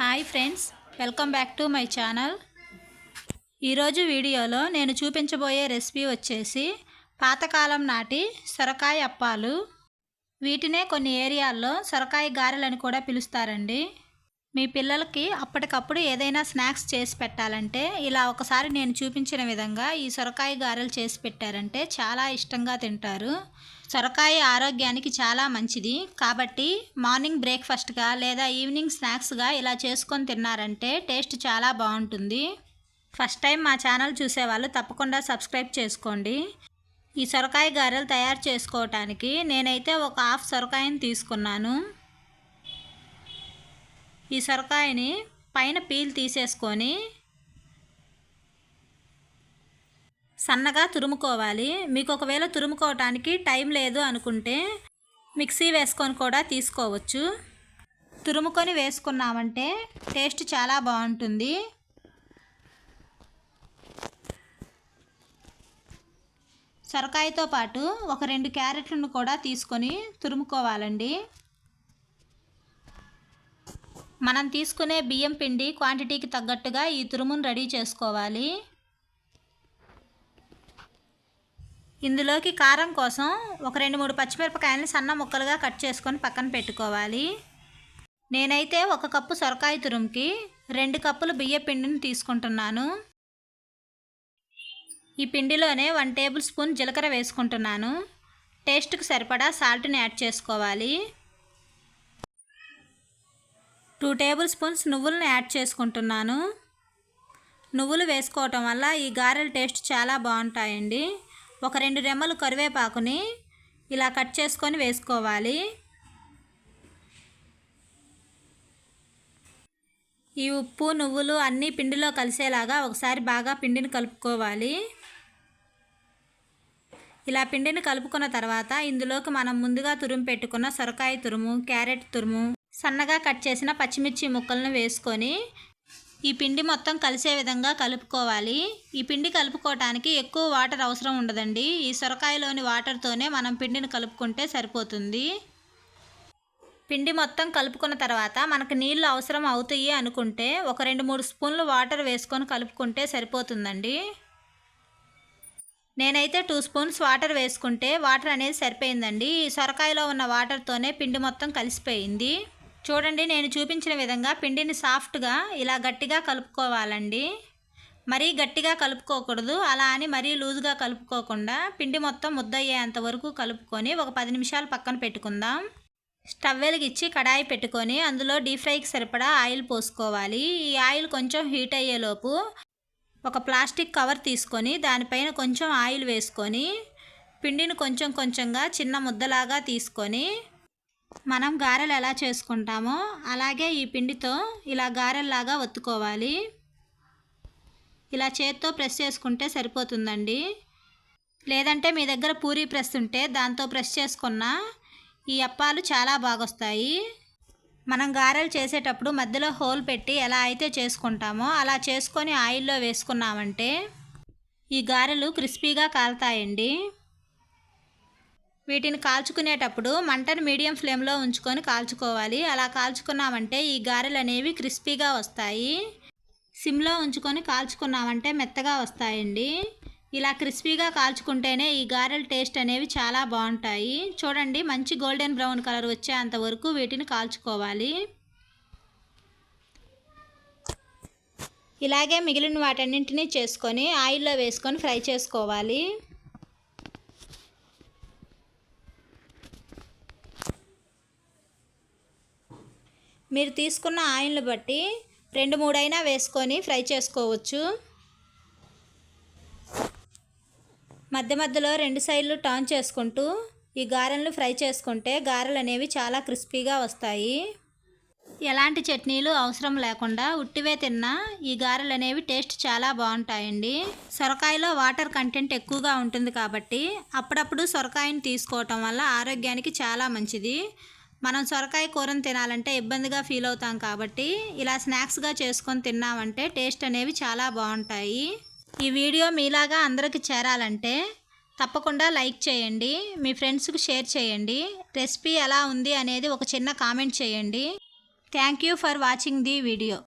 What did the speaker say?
Hi friends welcome back to my channel. ఈరోజు వీడియోలో నేను చూపించబోయే రెసిపీ వచ్చేసి పాతకాలం నాటి సొరకాయ అప్పాలు. వీటినే కొన్ని ఏరియాల్లో సొరకాయ గారెలని కూడా పిలుస్తారండి. మీ పిల్లలకి అప్పటికప్పుడు ఏదైనా స్నాక్స్ చేసి పెట్టాలంటే ఇలా ఒకసారి నేను చూపించిన విధంగా ఈ సొరకాయ గారెలు చేసి పెట్టారంటే చాలా ఇష్టంగా తింటారు. సొరకాయ ఆరోగ్యానికి చాలా మంచిది. కాబట్టి మార్నింగ్ బ్రేక్ఫాస్ట్గా లేదా ఈవినింగ్ స్నాక్స్గా ఇలా చేసుకొని తిన్నారంటే టేస్ట్ చాలా బాగుంటుంది. ఫస్ట్ టైం మా ఛానల్ చూసేవాళ్ళు తప్పకుండా సబ్స్క్రైబ్ చేసుకోండి. ఈ సొరకాయ గారెలు తయారు చేసుకోవటానికి నేనైతే ఒక హాఫ్ సొరకాయని తీసుకున్నాను. ఈ సొరకాయని పైన పీల్ తీసేసుకొని సన్నగా తురుముకోవాలి. మీకు ఒకవేళ తురుముకోవటానికి టైం లేదు అనుకుంటే మిక్సీ వేసుకొని కూడా తీసుకోవచ్చు. తురుముకొని వేసుకున్నామంటే టేస్ట్ చాలా బాగుంటుంది. సొరకాయతో పాటు ఒక రెండు క్యారెట్లను కూడా తీసుకొని తురుముకోవాలండి. మనం తీసుకునే బియ్యం పిండి క్వాంటిటీకి తగ్గట్టుగా ఈ తురుమును రెడీ చేసుకోవాలి. ఇందులోకి కారం కోసం ఒక రెండు మూడు పచ్చిమిరపకాయలని సన్న ముక్కలుగా కట్ చేసుకొని పక్కన పెట్టుకోవాలి. నేనైతే ఒక కప్పు సొరకాయ తురుముకి రెండు కప్పులు బియ్య పిండిని తీసుకుంటున్నాను. ఈ పిండిలోనే వన్ టేబుల్ స్పూన్ జీలకర్ర వేసుకుంటున్నాను. టేస్ట్కి సరిపడా సాల్ట్ని యాడ్ చేసుకోవాలి. టూ టేబుల్ స్పూన్స్ నువ్వులను యాడ్ చేసుకుంటున్నాను. నువ్వులు వేసుకోవటం వల్ల ఈ గారెల టేస్ట్ చాలా బాగుంటాయండి. ఒక రెండు రెమ్మలు కరివేపాకుని ఇలా కట్ చేసుకొని వేసుకోవాలి. ఈ ఉప్పు నువ్వులు అన్నీ పిండిలో కలిసేలాగా ఒకసారి బాగా పిండిని కలుపుకోవాలి. ఇలా పిండిని కలుపుకున్న తర్వాత ఇందులోకి మనం ముందుగా తురుము పెట్టుకున్న సొరకాయ తురుము క్యారెట్ తురుము సన్నగా కట్ చేసిన పచ్చిమిర్చి ముక్కలను వేసుకొని ఈ పిండి మొత్తం కలిసే విధంగా కలుపుకోవాలి. ఈ పిండి కలుపుకోవటానికి ఎక్కువ వాటర్ అవసరం ఉండదండి. ఈ సొరకాయలోని వాటర్తోనే మనం పిండిని కలుపుకుంటే సరిపోతుంది. పిండి మొత్తం కలుపుకున్న తర్వాత మనకు నీళ్ళు అవసరం అవుతాయి అనుకుంటే ఒక రెండు మూడు స్పూన్లు వాటర్ వేసుకొని కలుపుకుంటే సరిపోతుందండి. నేనైతే టూ స్పూన్స్ వాటర్ వేసుకుంటే వాటర్ అనేది సరిపోయిందండి. ఈ సొరకాయలో ఉన్న వాటర్తోనే పిండి మొత్తం కలిసిపోయింది. చూడండి నేను చూపించిన విధంగా పిండిని సాఫ్ట్గా ఇలా గట్టిగా కలుపుకోవాలండి. మరీ గట్టిగా కలుపుకోకూడదు. అలా అని మరీ లూజ్గా కలుపుకోకుండా పిండి మొత్తం ముద్దయ్యేంత వరకు కలుపుకొని ఒక పది నిమిషాలు పక్కన పెట్టుకుందాం. స్టవ్ వెలిగిచ్చి కడాయి పెట్టుకొని అందులో డీప్ ఫ్రైకి సరిపడా ఆయిల్ పోసుకోవాలి. ఈ ఆయిల్ కొంచెం హీట్ అయ్యేలోపు ఒక ప్లాస్టిక్ కవర్ తీసుకొని దానిపైన కొంచెం ఆయిల్ వేసుకొని పిండిని కొంచెం కొంచెంగా చిన్న ముద్దలాగా తీసుకొని మనం గారెలు ఎలా చేసుకుంటామో అలాగే ఈ పిండితో ఇలా గారెల్లాగా ఒత్తుకోవాలి. ఇలా చేత్తో ప్రెస్ చేసుకుంటే సరిపోతుందండి. లేదంటే మీ దగ్గర పూరీ ప్రెస్ ఉంటే దాంతో ప్రెస్ చేసుకున్న ఈ అప్పాలు చాలా బాగొస్తాయి. మనం గారెలు చేసేటప్పుడు మధ్యలో హోల్ పెట్టి ఎలా అయితే చేసుకుంటామో అలా చేసుకొని ఆయిల్లో వేసుకున్నామంటే ఈ గారెలు క్రిస్పీగా కాలుతాయండి. వీటిని కాల్చుకునేటప్పుడు మంటను మీడియం ఫ్లేమ్లో ఉంచుకొని కాల్చుకోవాలి. అలా కాల్చుకున్నామంటే ఈ గారెలు అనేవి క్రిస్పీగా వస్తాయి. సిమ్లో ఉంచుకొని కాల్చుకున్నామంటే మెత్తగా వస్తాయండి. ఇలా క్రిస్పీగా కాల్చుకుంటేనే ఈ గారెల టేస్ట్ అనేవి చాలా బాగుంటాయి. చూడండి మంచి గోల్డెన్ బ్రౌన్ కలర్ వచ్చేంత వరకు వీటిని కాల్చుకోవాలి. ఇలాగే మిగిలిన వాటన్నింటినీ చేసుకొని ఆయిల్లో వేసుకొని ఫ్రై చేసుకోవాలి. మీరు తీసుకున్న ఆయిల్ని బట్టి రెండు మూడైనా వేసుకొని ఫ్రై చేసుకోవచ్చు. మధ్య మధ్యలో రెండు సైడ్లు టర్న్ చేసుకుంటూ ఈ గారెలను ఫ్రై చేసుకుంటే గారెలు అనేవి చాలా క్రిస్పీగా వస్తాయి. ఎలాంటి చట్నీలు అవసరం లేకుండా ఉట్టివే తిన్నా ఈ గారెలు అనేవి టేస్ట్ చాలా బాగుంటాయండి. సొరకాయలో వాటర్ కంటెంట్ ఎక్కువగా ఉంటుంది కాబట్టి అప్పుడప్పుడు సొరకాయని తీసుకోవటం వల్ల ఆరోగ్యానికి చాలా మంచిది. మనం సొరకాయ కూరను తినాలంటే ఇబ్బందిగా ఫీల్ అవుతాం కాబట్టి ఇలా స్నాక్స్గా చేసుకొని తిన్నామంటే టేస్ట్ అనేవి చాలా బాగుంటాయి. ఈ వీడియో మీలాగా అందరికి చేరాలంటే తప్పకుండా లైక్ చేయండి మీ ఫ్రెండ్స్కి షేర్ చేయండి రెసిపీ ఎలా ఉంది అనేది ఒక చిన్న కామెంట్ చేయండి. Thank you for watching the video.